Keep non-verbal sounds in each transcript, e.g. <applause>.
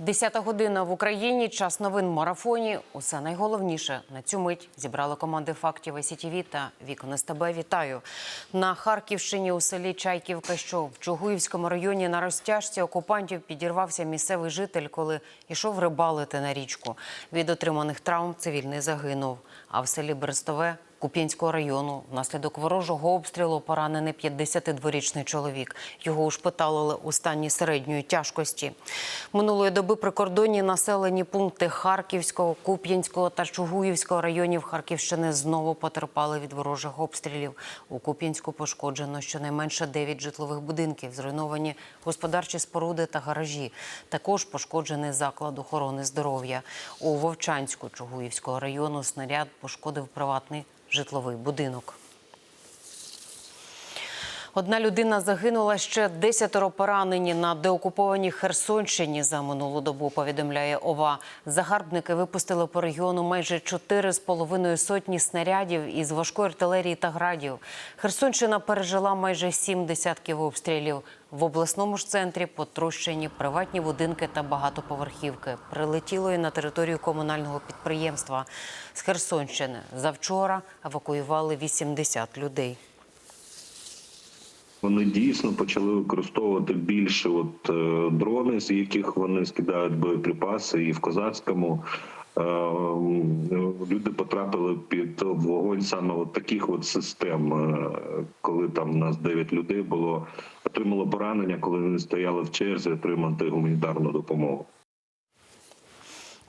Десята година в Україні. Час новин марафоні. Усе найголовніше на цю мить зібрали команди фактів СІТВ та Вікон СТБ. Вітаю на Харківщині у селі Чайківка, що в Чугуївському районі на розтяжці окупантів підірвався місцевий житель, коли йшов рибалити на річку. Від отриманих травм цивільний загинув. А в селі Берестове Куп'янського району внаслідок ворожого обстрілу поранений 52-річний чоловік. Його ушпиталили у стані середньої тяжкості. Минулої доби прикордонні населені пункти Харківського, Куп'янського та Чугуївського районів Харківщини знову потерпали від ворожих обстрілів. У Куп'янську пошкоджено щонайменше 9 житлових будинків, зруйновані господарчі споруди та гаражі. Також пошкоджений заклад охорони здоров'я. У Вовчанську Чугуївського району снаряд пошкодив приватний житловий будинок. Одна людина загинула ще десятеро поранені на деокупованій Херсонщині за минулу добу. Повідомляє ОВА. Загарбники випустили по регіону майже чотири з половиною сотні снарядів із важкої артилерії та градів. Херсонщина пережила майже сім десятків обстрілів. В обласному ж центрі потрощені приватні будинки та багатоповерхівки. Прилетіло і на територію комунального підприємства з Херсонщини. Завчора евакуювали 80 людей. Вони дійсно почали використовувати більше от е, дрони, з яких вони скидають боєприпаси, і в козацькому е, люди потрапили під вогонь саме от таких от систем. Е, Коли там у нас 9 людей було отримало поранення, коли вони стояли в черзі отримати гуманітарну допомогу.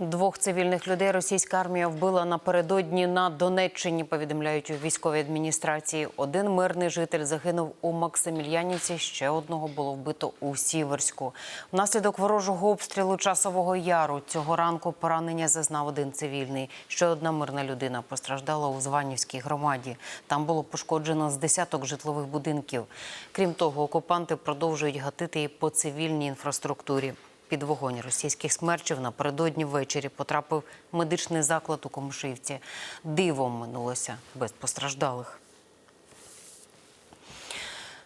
Двох цивільних людей російська армія вбила напередодні на Донеччині. Повідомляють у військовій адміністрації. Один мирний житель загинув у Максимільянівці. Ще одного було вбито у Сіверську. Внаслідок ворожого обстрілу часового яру цього ранку поранення зазнав один цивільний. Ще одна мирна людина постраждала у Званівській громаді. Там було пошкоджено з десяток житлових будинків. Крім того, окупанти продовжують гатити і по цивільній інфраструктурі. Під вогонь російських смерчів напередодні ввечері потрапив медичний заклад у Комшивці. Дивом минулося без постраждалих.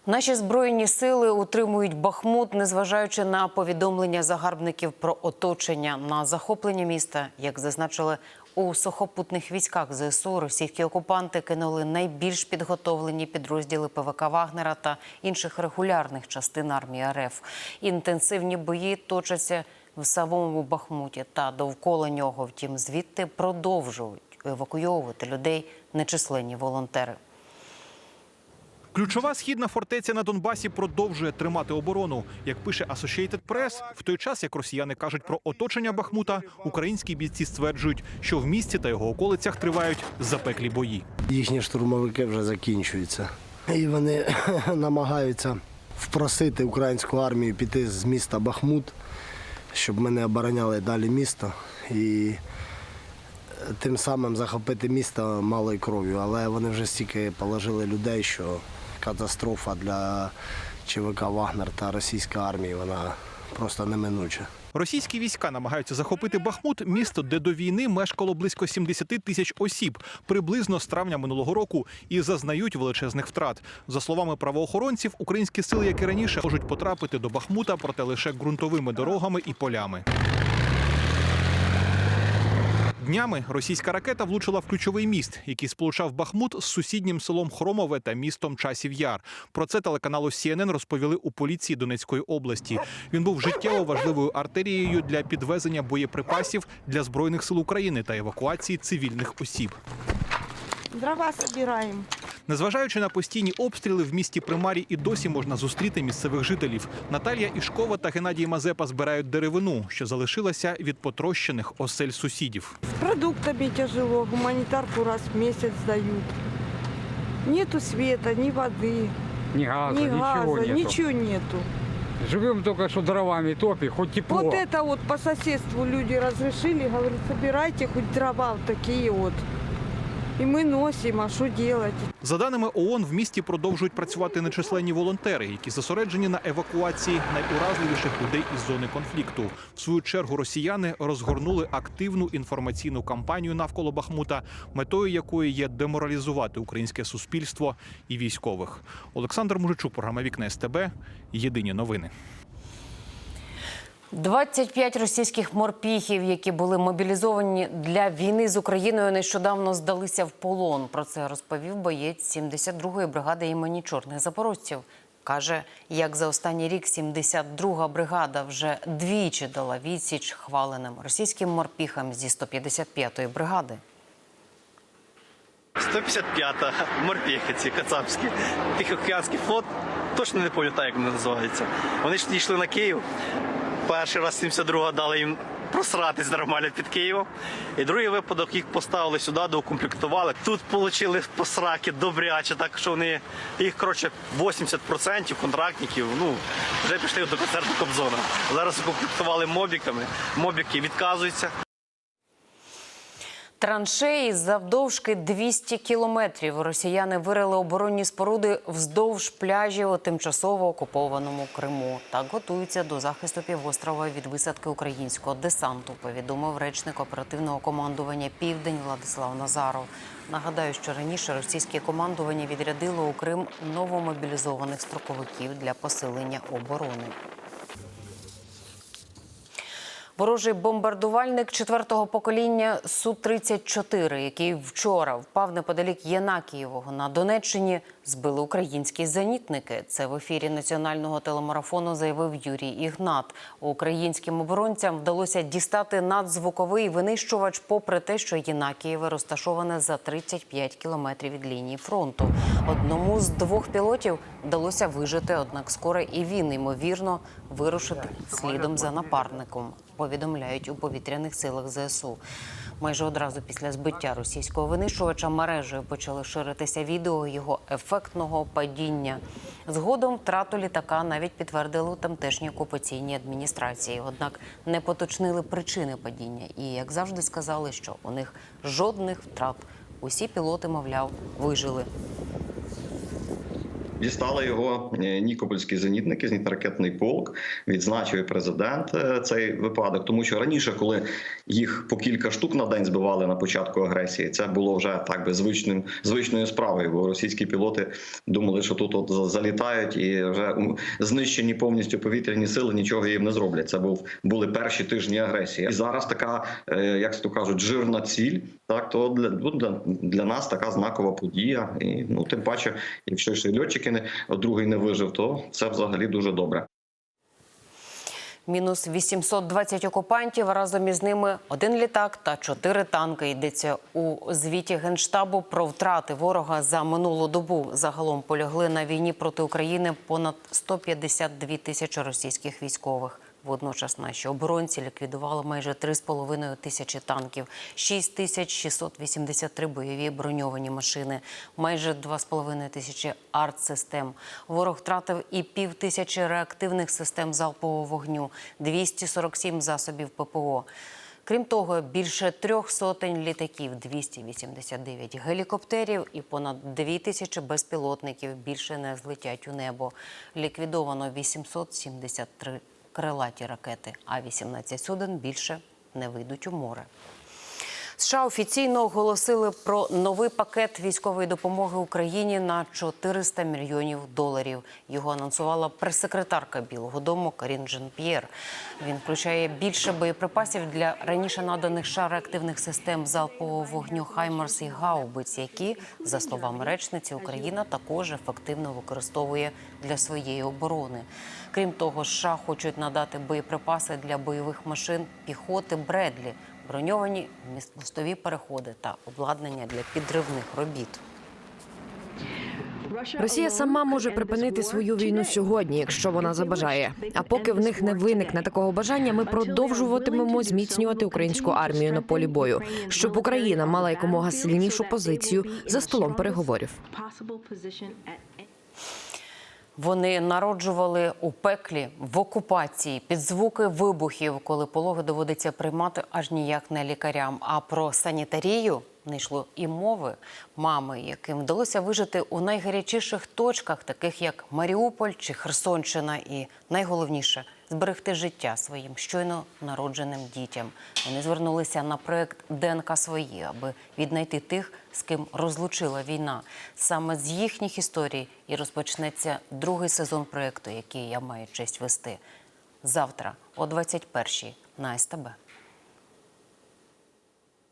Наші збройні сили утримують Бахмут, незважаючи на повідомлення загарбників про оточення на захоплення міста, як зазначили у сухопутних військах ЗСУ, російські окупанти кинули найбільш підготовлені підрозділи ПВК Вагнера та інших регулярних частин армії РФ. Інтенсивні бої точаться в самому Бахмуті та довкола нього. Втім, звідти продовжують евакуйовувати людей нечисленні волонтери. Ключова східна фортеця на Донбасі продовжує тримати оборону. Як пише Associated Press, в той час, як росіяни кажуть про оточення Бахмута, українські бійці стверджують, що в місті та його околицях тривають запеклі бої. Їхні штурмовики вже закінчуються. І вони <coughs> намагаються впросити українську армію піти з міста Бахмут, щоб ми не обороняли далі місто і тим самим захопити місто малою кров'ю. Але вони вже стільки положили людей, що катастрофа для ЧВК Вагнер та російської армії вона просто неминуча. Російські війська намагаються захопити Бахмут, місто, де до війни мешкало близько 70 тисяч осіб, приблизно з травня минулого року, і зазнають величезних втрат. За словами правоохоронців, українські сили, як і раніше, можуть потрапити до Бахмута, проте лише ґрунтовими дорогами і полями. Днями російська ракета влучила в ключовий міст, який сполучав Бахмут з сусіднім селом Хромове та містом Часів Яр. Про це телеканалу CNN розповіли у поліції Донецької області. Він був життєво важливою артерією для підвезення боєприпасів для збройних сил України та евакуації цивільних осіб. Дрова собираем. Незважаючи на постійні обстріли, в місті Примарі і досі можна зустріти місцевих жителів. Наталія Ішкова та Геннадій Мазепа збирають деревину, що залишилася від потрощених осель сусідів. С продуктами тяжело, гуманитарку раз в месяц дают. Нету света, воды, Ни газа, ни ничего газа, нету. ничего нету. Живем только что дровами топи, хоть тепло. Вот это вот по соседству люди разрешили, говорят, собирайте хоть дрова вот такие вот. И мы носим, а что делать? За даними ООН, в місті продовжують працювати нечисленні волонтери, які зосереджені на евакуації найуразливіших людей із зони конфлікту. В свою чергу росіяни розгорнули активну інформаційну кампанію навколо Бахмута, метою якої є деморалізувати українське суспільство і військових. Олександр Мужичук, програма Вікне СТБ. Єдині новини. 25 російських морпіхів, які були мобілізовані для війни з Україною, нещодавно здалися в полон. Про це розповів боєць 72-ї бригади імені чорних запорожців. Каже, як за останній рік 72-га бригада вже двічі дала відсіч хваленим російським морпіхам зі 155-ї бригади. 155-та морпіхи ці кацапські. Тихоокеанський флот. Точно не пам'ятаю, як вони називаються. Вони ж йшли на Київ. Перший раз 72-го дали їм просратись нормально під Києвом. І другий випадок їх поставили сюди, доукомплектували. Тут отримали посраки добряче, так що вони їх коротше 80% контрактників ну, вже пішли до концерту Кобзона. Зараз укомплектували мобіками. Мобіки відказуються. Траншеї завдовжки 200 кілометрів. Росіяни вирили оборонні споруди вздовж пляжів у тимчасово окупованому Криму. Так готуються до захисту півострова від висадки українського десанту. Повідомив речник оперативного командування Південь Владислав Назаров. Нагадаю, що раніше російське командування відрядило у Крим новомобілізованих строковиків для посилення оборони. Ворожий бомбардувальник четвертого покоління Су-34, який вчора впав неподалік Єнакієвого на Донеччині, збили українські зенітники. Це в ефірі національного телемарафону заявив Юрій Ігнат. Українським оборонцям вдалося дістати надзвуковий винищувач, попри те, що Єнакієве розташоване за 35 кілометрів від лінії фронту. Одному з двох пілотів вдалося вижити, однак скоро і він ймовірно вирушити слідом за напарником. Повідомляють у повітряних силах ЗСУ. Майже одразу після збиття російського винищувача мережею почали ширитися відео його ефектного падіння. Згодом втрату літака навіть підтвердили у тамтешній окупаційній адміністрації. Однак не поточнили причини падіння і, як завжди, сказали, що у них жодних втрат. Усі пілоти, мовляв, вижили. Дістали його е, Нікопольські зенітники, зенітно-ракетний полк. Відзначив президент е, цей випадок, тому що раніше, коли їх по кілька штук на день збивали на початку агресії, це було вже так би звичним звичною справою. Бо російські пілоти думали, що тут от залітають і вже знищені повністю повітряні сили нічого їм не зроблять. Це був були перші тижні агресії. І зараз така, е, як то кажуть, жирна ціль. Так, то для, ну, для, для нас така знакова подія. І ну тим паче, якщо ще льотчики не другий не вижив, то це взагалі дуже добре. Мінус 820 окупантів. Разом із ними один літак та чотири танки. Йдеться у звіті генштабу про втрати ворога за минулу добу. Загалом полягли на війні проти України понад 152 тисячі російських військових. Водночас наші оборонці ліквідували майже 3,5 тисячі танків, 6 тисяч 683 бойові броньовані машини, майже 2,5 тисячі артсистем. Ворог втратив і пів тисячі реактивних систем залпового вогню, 247 засобів ППО. Крім того, більше трьох сотень літаків, 289 гелікоптерів і понад дві тисячі безпілотників більше не злетять у небо. Ліквідовано 873 крилаті ракети, а 18 суден більше не вийдуть у море. США офіційно оголосили про новий пакет військової допомоги Україні на 400 мільйонів доларів. Його анонсувала прес-секретарка Білого Дому Карін Жен-П'єр. Він включає більше боєприпасів для раніше наданих США реактивних систем залпового вогню Хаймарс і Гаубиць, які, за словами речниці, Україна також ефективно використовує для своєї оборони. Крім того, США хочуть надати боєприпаси для бойових машин піхоти Бредлі, броньовані мостові переходи та обладнання для підривних робіт. Росія сама може припинити свою війну сьогодні, якщо вона забажає. А поки в них не виникне такого бажання, ми продовжуватимемо зміцнювати українську армію на полі бою, щоб Україна мала якомога сильнішу позицію за столом переговорів. Вони народжували у пеклі в окупації під звуки вибухів, коли пологи доводиться приймати аж ніяк не лікарям. А про санітарію не йшло і мови. Мами, яким вдалося вижити у найгарячіших точках, таких як Маріуполь чи Херсонщина, і найголовніше зберегти життя своїм щойно народженим дітям. Вони звернулися на проект ДНК свої, аби віднайти тих, з ким розлучила війна. Саме з їхніх історій і розпочнеться другий сезон проекту, який я маю честь вести завтра о 21-й на СТБ.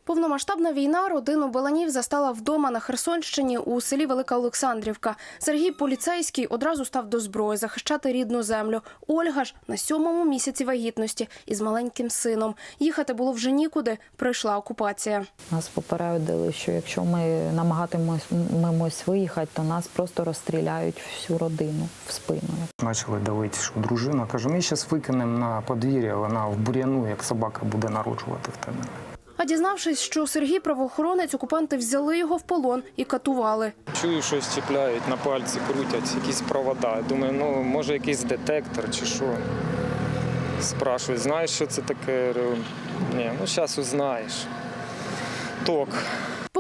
Повномасштабна війна родину Баланів застала вдома на Херсонщині у селі Велика Олександрівка. Сергій поліцейський одразу став до зброї захищати рідну землю. Ольга ж на сьомому місяці вагітності із маленьким сином. Їхати було вже нікуди. Прийшла окупація. Нас попередили, що якщо ми намагатимемось виїхати, то нас просто розстріляють всю родину в спину. Почали давити, що дружина каже, ми зараз викинемо на подвір'я, вона в бур'яну, як собака буде народжувати в тебе. А дізнавшись, що Сергій правоохоронець, окупанти взяли його в полон і катували. Чую, щось чіпляють, на пальці крутять, якісь провода. Думаю, ну може якийсь детектор чи що. Спрашують, знаєш, що це таке? Ні, ну зараз узнаєш. Ток.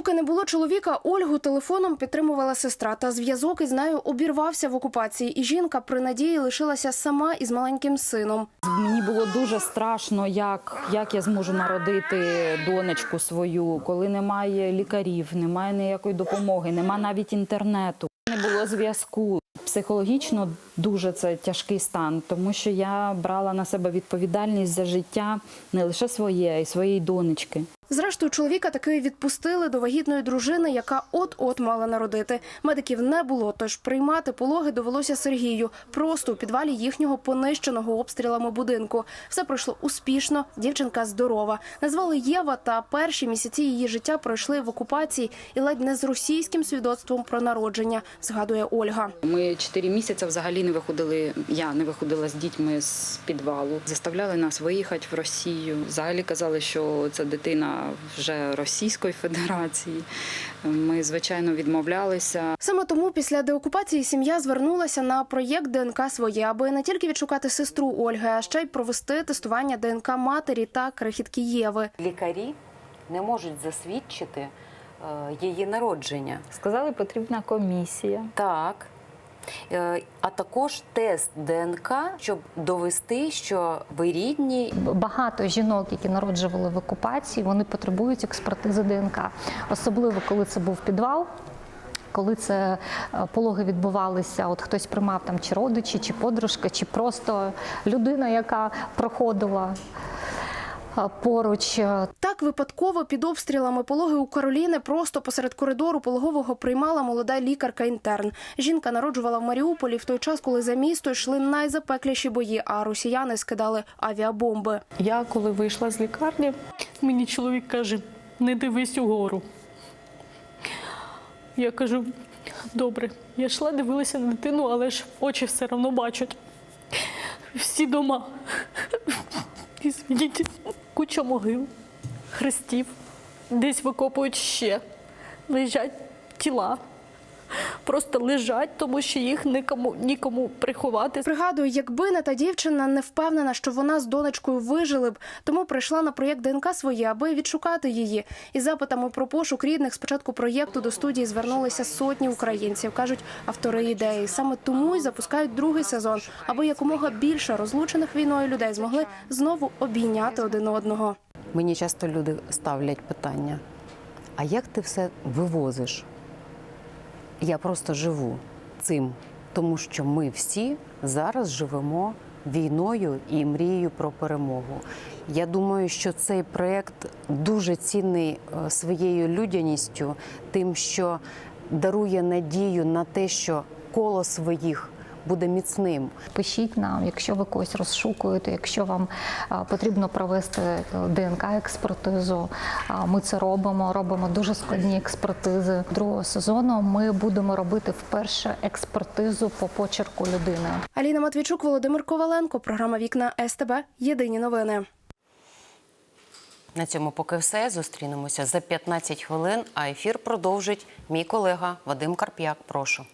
Поки не було чоловіка, Ольгу телефоном підтримувала сестра. Та зв'язок із нею обірвався в окупації, і жінка при надії лишилася сама із маленьким сином. Мені було дуже страшно, як, як я зможу народити донечку свою, коли немає лікарів, немає ніякої допомоги, немає навіть інтернету. Не було зв'язку. Психологічно дуже це тяжкий стан, тому що я брала на себе відповідальність за життя не лише своє, а й своєї донечки. Зрештою, чоловіка таки відпустили до вагітної дружини, яка от-от мала народити. Медиків не було, тож приймати пологи довелося Сергію просто у підвалі їхнього понищеного обстрілами будинку. Все пройшло успішно. Дівчинка здорова. Назвали Єва, та перші місяці її життя пройшли в окупації і ледь не з російським свідоцтвом про народження. Згадує Ольга. Ми чотири місяці взагалі не виходили. Я не виходила з дітьми з підвалу. Заставляли нас виїхати в Росію. Взагалі казали, що це дитина вже Російської Федерації. Ми звичайно відмовлялися. Саме тому після деокупації сім'я звернулася на проєкт ДНК своє, аби не тільки відшукати сестру Ольги, а ще й провести тестування ДНК матері та крихітки Єви. Лікарі не можуть засвідчити е, її народження. Сказали, потрібна комісія. Так. Е, А також тест ДНК, щоб довести, що ви рідні. Багато жінок, які народжували в окупації, вони потребують експертизи ДНК, особливо коли це був підвал. Коли це е, пологи відбувалися, от хтось приймав там чи родичі, чи подружка, чи просто людина, яка проходила поруч. Так випадково під обстрілами пологи у Кароліни просто посеред коридору пологового приймала молода лікарка-інтерн. Жінка народжувала в Маріуполі в той час, коли за місто йшли найзапекліші бої, а росіяни скидали авіабомби. Я коли вийшла з лікарні, мені чоловік каже: не дивись угору. Я кажу, добре, я йшла, дивилася на дитину, але ж очі все одно бачать. Всі дома. Звідіть, куча могил, хрестів, десь викопують ще. Лежать тіла. Просто лежать, тому що їх нікому нікому приховати. Пригадую, якби не та дівчина не впевнена, що вона з донечкою вижили б, тому прийшла на проєкт ДНК своє, аби відшукати її. Із запитами про пошук рідних спочатку проєкту до студії звернулися сотні українців, кажуть автори ідеї. Саме тому й запускають другий сезон, аби якомога більше розлучених війною людей змогли знову обійняти один одного. Мені часто люди ставлять питання: а як ти все вивозиш? Я просто живу цим, тому що ми всі зараз живемо війною і мрією про перемогу. Я думаю, що цей проєкт дуже цінний е, своєю людяністю, тим, що дарує надію на те, що коло своїх буде міцним. Пишіть нам, якщо ви когось розшукуєте, якщо вам потрібно провести е, ДНК-експертизу. Ми це робимо. Робимо дуже складні експертизи. Другого сезону ми будемо робити вперше експертизу по почерку людини. Аліна Матвійчук, Володимир Коваленко, програма Вікна СТБ. Єдині новини. На цьому поки все. Зустрінемося за 15 хвилин. А ефір продовжить мій колега Вадим Карп'як. Прошу.